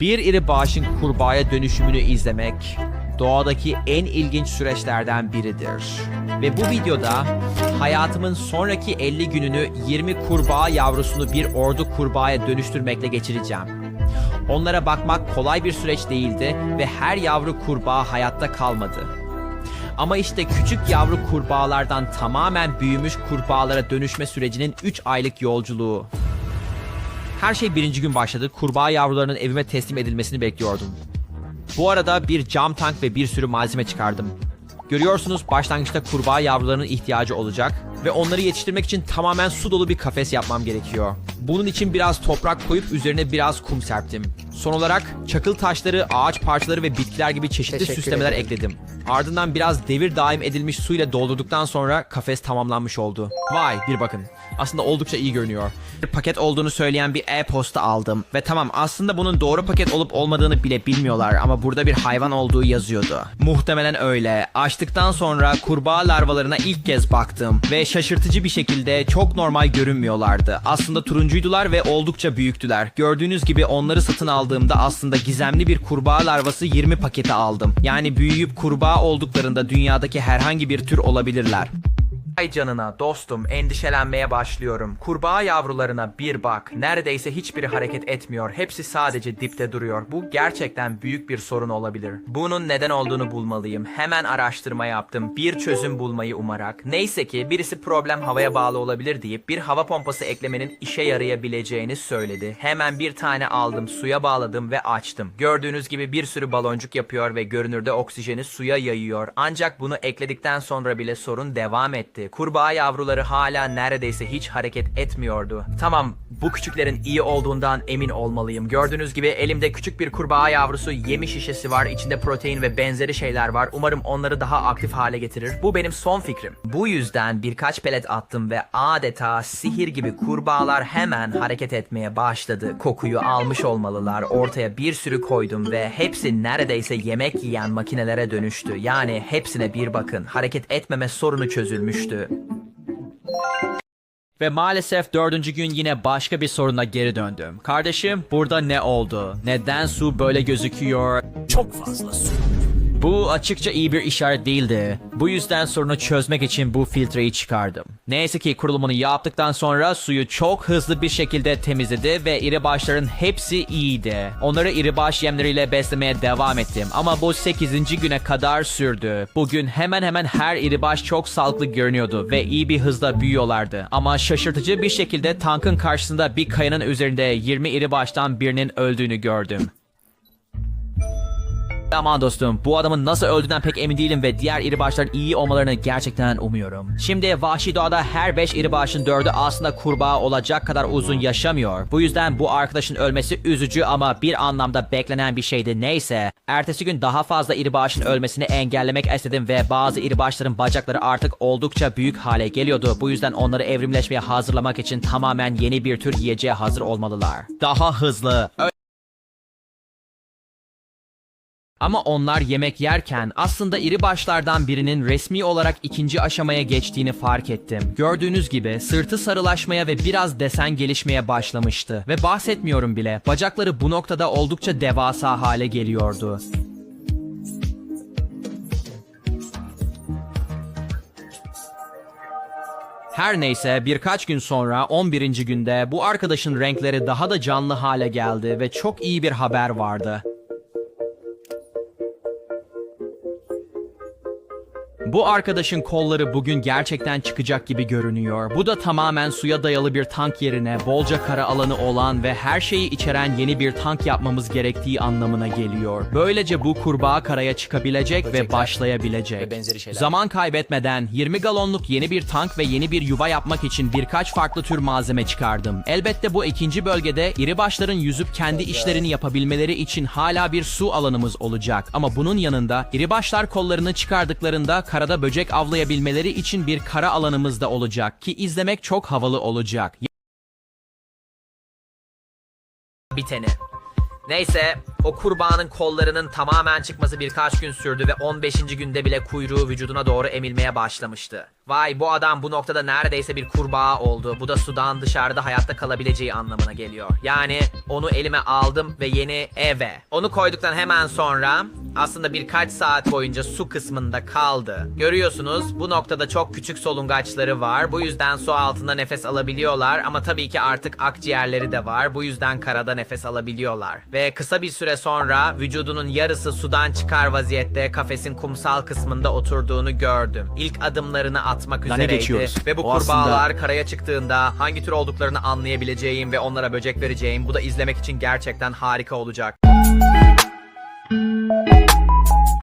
Bir iri bağışın kurbağaya dönüşümünü izlemek doğadaki en ilginç süreçlerden biridir. Ve bu videoda hayatımın sonraki 50 gününü 20 kurbağa yavrusunu bir ordu kurbağaya dönüştürmekle geçireceğim. Onlara bakmak kolay bir süreç değildi ve her yavru kurbağa hayatta kalmadı. Ama işte küçük yavru kurbağalardan tamamen büyümüş kurbağalara dönüşme sürecinin 3 aylık yolculuğu. Her şey birinci gün başladı. Kurbağa yavrularının evime teslim edilmesini bekliyordum. Bu arada bir cam tank ve bir sürü malzeme çıkardım. Görüyorsunuz başlangıçta kurbağa yavrularının ihtiyacı olacak ve onları yetiştirmek için tamamen su dolu bir kafes yapmam gerekiyor. Bunun için biraz toprak koyup üzerine biraz kum serptim. Son olarak çakıl taşları, ağaç parçaları ve bitkiler gibi çeşitli Teşekkür süslemeler ederim. ekledim. Ardından biraz devir daim edilmiş su ile doldurduktan sonra kafes tamamlanmış oldu. Vay bir bakın. Aslında oldukça iyi görünüyor. Bir paket olduğunu söyleyen bir e-posta aldım. Ve tamam aslında bunun doğru paket olup olmadığını bile bilmiyorlar ama burada bir hayvan olduğu yazıyordu. Muhtemelen öyle. Açtıktan sonra kurbağa larvalarına ilk kez baktım ve şaşırtıcı bir şekilde çok normal görünmüyorlardı. Aslında turuncuydular ve oldukça büyüktüler. Gördüğünüz gibi onları satın aldığımda aslında gizemli bir kurbağa larvası 20 paketi aldım. Yani büyüyüp kurbağa olduklarında dünyadaki herhangi bir tür olabilirler. Ay canına dostum endişelenmeye başlıyorum. Kurbağa yavrularına bir bak. Neredeyse hiçbiri hareket etmiyor. Hepsi sadece dipte duruyor. Bu gerçekten büyük bir sorun olabilir. Bunun neden olduğunu bulmalıyım. Hemen araştırma yaptım. Bir çözüm bulmayı umarak. Neyse ki birisi problem havaya bağlı olabilir deyip bir hava pompası eklemenin işe yarayabileceğini söyledi. Hemen bir tane aldım, suya bağladım ve açtım. Gördüğünüz gibi bir sürü baloncuk yapıyor ve görünürde oksijeni suya yayıyor. Ancak bunu ekledikten sonra bile sorun devam etti. Kurbağa yavruları hala neredeyse hiç hareket etmiyordu. Tamam, bu küçüklerin iyi olduğundan emin olmalıyım. Gördüğünüz gibi elimde küçük bir kurbağa yavrusu yemi şişesi var. İçinde protein ve benzeri şeyler var. Umarım onları daha aktif hale getirir. Bu benim son fikrim. Bu yüzden birkaç pelet attım ve adeta sihir gibi kurbağalar hemen hareket etmeye başladı. Kokuyu almış olmalılar. Ortaya bir sürü koydum ve hepsi neredeyse yemek yiyen makinelere dönüştü. Yani hepsine bir bakın. Hareket etmeme sorunu çözülmüştü. Ve maalesef dördüncü gün yine başka bir soruna geri döndüm. Kardeşim burada ne oldu? Neden su böyle gözüküyor? Çok fazla su. Bu açıkça iyi bir işaret değildi. Bu yüzden sorunu çözmek için bu filtreyi çıkardım. Neyse ki kurulumunu yaptıktan sonra suyu çok hızlı bir şekilde temizledi ve iri başların hepsi iyiydi. Onları iri baş yemleriyle beslemeye devam ettim ama bu 8. güne kadar sürdü. Bugün hemen hemen her iri baş çok sağlıklı görünüyordu ve iyi bir hızla büyüyorlardı. Ama şaşırtıcı bir şekilde tankın karşısında bir kayanın üzerinde 20 iri baştan birinin öldüğünü gördüm. Aman dostum bu adamın nasıl öldüğünden pek emin değilim ve diğer iri bağışların iyi olmalarını gerçekten umuyorum. Şimdi vahşi doğada her 5 iri bağışın 4'ü aslında kurbağa olacak kadar uzun yaşamıyor. Bu yüzden bu arkadaşın ölmesi üzücü ama bir anlamda beklenen bir şeydi neyse. Ertesi gün daha fazla iri bağışın ölmesini engellemek istedim ve bazı iri bağışların bacakları artık oldukça büyük hale geliyordu. Bu yüzden onları evrimleşmeye hazırlamak için tamamen yeni bir tür yiyeceğe hazır olmalılar. Daha hızlı, Ama onlar yemek yerken aslında iri başlardan birinin resmi olarak ikinci aşamaya geçtiğini fark ettim. Gördüğünüz gibi sırtı sarılaşmaya ve biraz desen gelişmeye başlamıştı. Ve bahsetmiyorum bile bacakları bu noktada oldukça devasa hale geliyordu. Her neyse birkaç gün sonra 11. günde bu arkadaşın renkleri daha da canlı hale geldi ve çok iyi bir haber vardı. Bu arkadaşın kolları bugün gerçekten çıkacak gibi görünüyor. Bu da tamamen suya dayalı bir tank yerine bolca kara alanı olan ve her şeyi içeren yeni bir tank yapmamız gerektiği anlamına geliyor. Böylece bu kurbağa karaya çıkabilecek ve başlayabilecek. ve benzeri şeyler. Zaman kaybetmeden 20 galonluk yeni bir tank ve yeni bir yuva yapmak için birkaç farklı tür malzeme çıkardım. Elbette bu ikinci bölgede iri başların yüzüp kendi işlerini yapabilmeleri için hala bir su alanımız olacak. Ama bunun yanında iri başlar kollarını çıkardıklarında karada böcek avlayabilmeleri için bir kara alanımız da olacak ki izlemek çok havalı olacak. Biteni. Neyse O kurbağanın kollarının tamamen çıkması birkaç gün sürdü ve 15. günde bile kuyruğu vücuduna doğru emilmeye başlamıştı. Vay bu adam bu noktada neredeyse bir kurbağa oldu. Bu da sudan dışarıda hayatta kalabileceği anlamına geliyor. Yani onu elime aldım ve yeni eve. Onu koyduktan hemen sonra aslında birkaç saat boyunca su kısmında kaldı. Görüyorsunuz bu noktada çok küçük solungaçları var. Bu yüzden su altında nefes alabiliyorlar ama tabii ki artık akciğerleri de var. Bu yüzden karada nefes alabiliyorlar. Ve kısa bir süre sonra vücudunun yarısı sudan çıkar vaziyette kafesin kumsal kısmında oturduğunu gördüm. İlk adımlarını atmak Daha ne üzereydi. geçiyoruz? Ve bu O aslında- kurbağalar karaya çıktığında hangi tür olduklarını anlayabileceğim ve onlara böcek vereceğim. Bu da izlemek için gerçekten harika olacak. Música